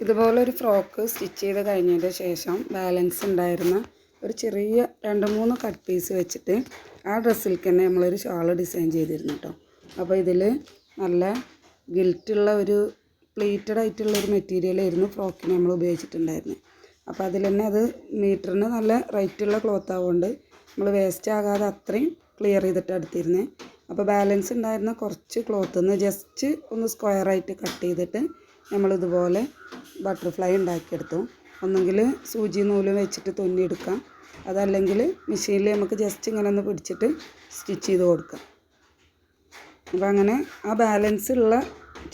ഇതുപോലെ ഒരു frock stitch ചെയ്ത് കഴിഞ്ഞതിന്റെ ശേഷം ബാലൻസ് ഉണ്ടായിരുന്ന ഒരു ചെറിയ രണ്ട് മൂന്ന് കട്ട് പീസ് വെച്ചിട്ട് ആ ഡ്രസ്സിലേക്ക് തന്നെ നമ്മളൊരു ഷാൾ ഡിസൈൻ ചെയ്തിരുന്നു കേട്ടോ. അപ്പോൾ ഇതിൽ നല്ല ഗിൽറ്റുള്ള ഒരു പ്ലീറ്റഡ് ആയിട്ടുള്ള ഒരു മെറ്റീരിയൽ ആയിരുന്നു ഫ്രോക്കിന് നമ്മൾ ഉപയോഗിച്ചിട്ടുണ്ടായിരുന്നത്. അപ്പോൾ അതിൽ തന്നെ അത് മീറ്ററിന് നല്ല റേറ്റുള്ള ക്ലോത്ത് ആവുകൊണ്ട് നമ്മൾ വേസ്റ്റ് ആകാതെ അത്രയും ക്ലിയർ ചെയ്തിട്ട് എടുത്തിരുന്നത്. അപ്പോൾ ബാലൻസ് ഉണ്ടായിരുന്ന കുറച്ച് ക്ലോത്ത് നിന്ന് ജസ്റ്റ് ഒന്ന് സ്ക്വയറായിട്ട് കട്ട് ചെയ്തിട്ട് നമ്മളിതുപോലെ ബട്ടർഫ്ലൈ ഉണ്ടാക്കിയെടുത്തു. ഒന്നെങ്കിൽ സൂചി നൂൽ വെച്ചിട്ട് തുന്നിയെടുക്കാം. അതല്ലെങ്കിൽ മെഷീനിൽ നമുക്ക് ജസ്റ്റ് ഇങ്ങനെ ഒന്ന് പിടിച്ചിട്ട് സ്റ്റിച്ച് ചെയ്ത് കൊടുക്കാം. അപ്പോൾ അങ്ങനെ ആ ബാലൻസ് ഉള്ള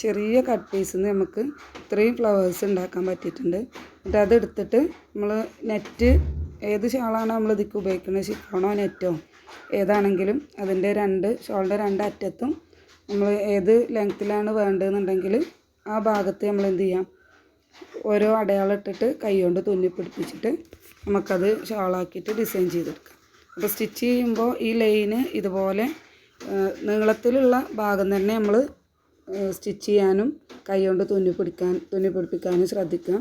ചെറിയ കട്ട് പീസിൽ നിന്ന് നമുക്ക് ഇത്രയും ഫ്ലവേഴ്സ് ഉണ്ടാക്കാൻ പറ്റിയിട്ടുണ്ട്. എന്നിട്ട് അതെടുത്തിട്ട് നമ്മൾ നെറ്റ് ഏത് ഷാളാണോ നമ്മൾ ഇതിക്ക് ഉപയോഗിക്കുന്നത് ഷിഫോണോ നെറ്റോ ഏതാണെങ്കിലും അതിന്റെ രണ്ട് ഷോളിന്റെ രണ്ട് അറ്റത്തും നമ്മൾ ഏത് ലെങ്ത്തിലാണ് വേണ്ടതെന്നുണ്ടെങ്കിൽ ആ ഭാഗത്ത് നമ്മൾ എന്ത് ചെയ്യാം? ഓരോ അടയാളം ഇട്ടിട്ട് കൈ കൊണ്ട് തുന്നി പിടിപ്പിച്ചിട്ട് നമുക്കത് ഷാളാക്കിയിട്ട് ഡിസൈൻ ചെയ്തെടുക്കാം. അപ്പോൾ സ്റ്റിച്ച് ചെയ്യുമ്പോൾ ഈ ലൈന് ഇതുപോലെ നീളത്തിലുള്ള ഭാഗം തന്നെ നമ്മൾ സ്റ്റിച്ച് ചെയ്യാനും കൈ കൊണ്ട് തുന്നി പിടിക്കാൻ തുന്നി പിടിപ്പിക്കാനും ശ്രദ്ധിക്കാം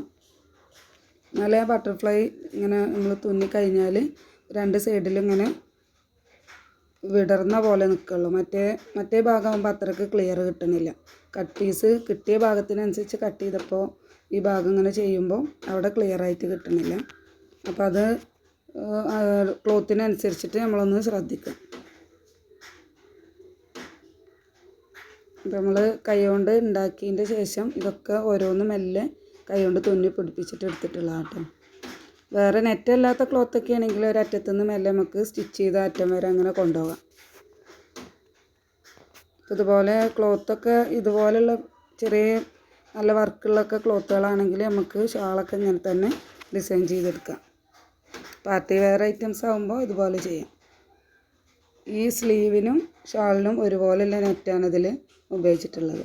എന്നാലേ ബട്ടർഫ്ലൈ ഇങ്ങനെ നമ്മൾ തുന്നി കഴിഞ്ഞാൽ രണ്ട് സൈഡിലും ഇങ്ങനെ വിടർന്ന പോലെ നിൽക്കുള്ളൂ മറ്റേ മറ്റേ ഭാഗമാകുമ്പോൾ അത്രയ്ക്ക് ക്ലിയർ കിട്ടണില്ല. കട്ട് പീസ് കിട്ടിയ ഭാഗത്തിനനുസരിച്ച് കട്ട് ചെയ്തപ്പോൾ ഈ ഭാഗം ഇങ്ങനെ ചെയ്യുമ്പോൾ അവിടെ ക്ലിയർ ആയിട്ട് കിട്ടണില്ല. അപ്പോൾ അത് ക്ലോത്തിനനുസരിച്ചിട്ട് നമ്മളൊന്ന് ശ്രദ്ധിക്കാം. നമ്മൾ കൈകൊണ്ട് ഉണ്ടാക്കിയതിന്റെ ശേഷം ഇതൊക്കെ ഓരോന്ന് മെല്ലെ കൈകൊണ്ട് തുന്നി പിടിപ്പിച്ചിട്ട് എടുത്തിട്ടുള്ളതാണ് കേട്ടോ വേറെ നെറ്റ് അല്ലാത്ത ക്ലോത്തൊക്കെ ആണെങ്കിൽ ഒരറ്റത്തുനിന്ന് മെല്ലെ നമുക്ക് സ്റ്റിച്ച് ചെയ്ത അറ്റം വരെ അങ്ങനെ കൊണ്ടുപോകാം. ഇതുപോലെ ക്ലോത്തൊക്കെ ഇതുപോലെയുള്ള ചെറിയ നല്ല വർക്കുള്ളൊക്കെ ക്ലോത്തുകളാണെങ്കിൽ നമുക്ക് ഷാളൊക്കെ ഇങ്ങനെ തന്നെ ഡിസൈൻ ചെയ്തെടുക്കാം. പാർട്ടി വെയർ ഐറ്റംസ് ആകുമ്പോൾ ഇതുപോലെ ചെയ്യാം. ഈ സ്ലീവിനും ഷാളിനും ഒരുപോലെയുള്ള നെറ്റാണ് ഇതിൽ ഉപയോഗിച്ചിട്ടുള്ളത്.